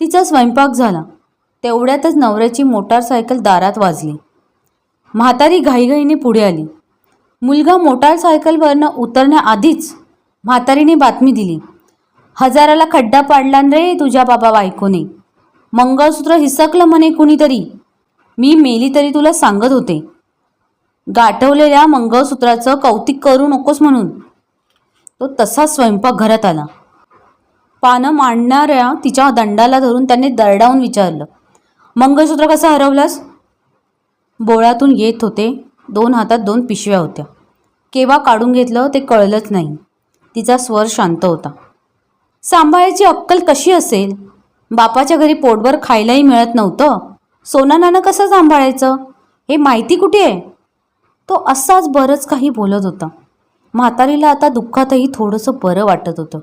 तिचा स्वयंपाक झाला. तेवढ्यातच नवऱ्याची मोटारसायकल दारात वाजली. म्हातारी घाईघाईने पुढे आली. मुलगा मोटारसायकलवरनं उतरण्याआधीच म्हातारीने बातमी दिली. हजाराला खड्डा पाडला रे तुझ्या बाबा बायकोने. मंगळसूत्र हिसकलं म्हणे कुणीतरी. मी मेली तरी तुला सांगत होते. गाठवलेल्या मंगळसूत्राचं कौतिक करू नकोस म्हणून. तो तसाच स्वयंपाकघरात आला. पानं मांडणाऱ्या तिच्या दंडाला धरून त्याने दरडावून विचारलं मंगळसूत्र कसं हरवलंस? बोळातून येत होते. दोन हातात दोन पिशव्या होत्या. केव्हा काढून घेतलं ते कळलंच नाही. तिचा स्वर शांत होता. सांभाळायची अक्कल कशी असेल? बापाच्या घरी पोटभर खायलाही मिळत नव्हतं. सोना कसं सांभाळायचं? हे माहिती कुठे आहे? तो असाच बरंच काही बोलत होता. म्हातारीला आता दुःखातही थोडंसं बरं वाटत होतं.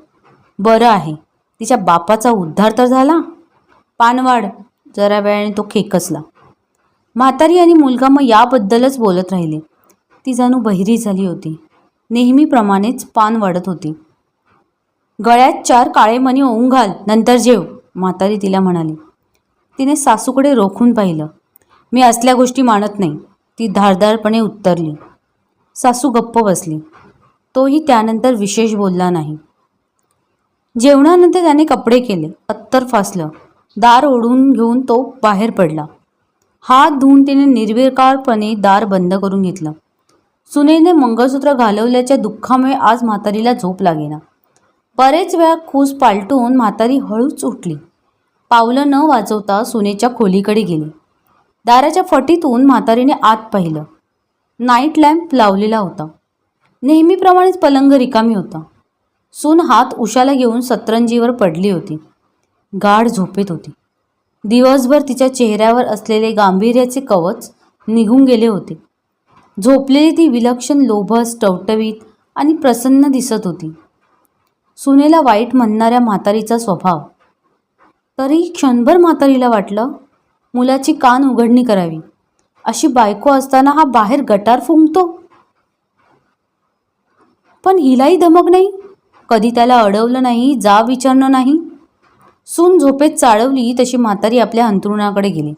बरं आहे. तिच्या बापाचा उद्धार तर झाला. पानवाड जरा वेळाने तो खेकसला. म्हातारी आणि मुलगा मग याबद्दलच बोलत राहिले. ती जणू बहिरी झाली होती. नेहमीप्रमाणेच पान वाढत होती. गळ्यात चार काळे मणी ओवून घाल नंतर जेव म्हातारी तिला म्हणाली. तिने सासूकडे रोखून पाहिलं. मी असल्या गोष्टी मानत नाही. ती धारदारपणे उत्तरली. सासू गप्प बसली. तोही त्यानंतर विशेष बोलला नाही. जेवणानंतर त्याने कपडे केले. अत्तर फासलं. दार ओढून घेऊन तो बाहेर पडला. हात धुवून तिने निर्विकारपणे दार बंद करून घेतलं. सुनेने मंगळसूत्र घालवल्याच्या दुःखामुळे आज म्हातारीला झोप लागेना. बरेच वेळा खूस पालटून म्हातारी हळूच उठली. पावलं न वाजवता सुनेच्या खोलीकडे गेली. दाराच्या फटीतून म्हातारीने आत पाहिलं. नाईट लॅम्प लावलेला होता. नेहमीप्रमाणेच पलंग रिकामी होता. सून हात उशाला घेऊन सतरंजीवर पडली होती. गाढ झोपेत होती. दिवसभर तिच्या चेहऱ्यावर असलेले गांभीर्याचे कवच निघून गेले होते. झोपलेली ती विलक्षण लोभस टवटवीत आणि प्रसन्न दिसत होती. सुनेला वाईट म्हणणाऱ्या म्हातारीचा स्वभाव. तरी क्षणभर म्हातारीला वाटलं मुलाची कान उघडणी करावी. अशी बायको असताना हा बाहेर गटार फुंकतो? पण हिलाही धमक नाही? कधी त्याला अडवलं नाही जा विचारणं नाही. सून झोपेत चाळवली तशी म्हातारी आपल्या अंथरुणाकडे गेली.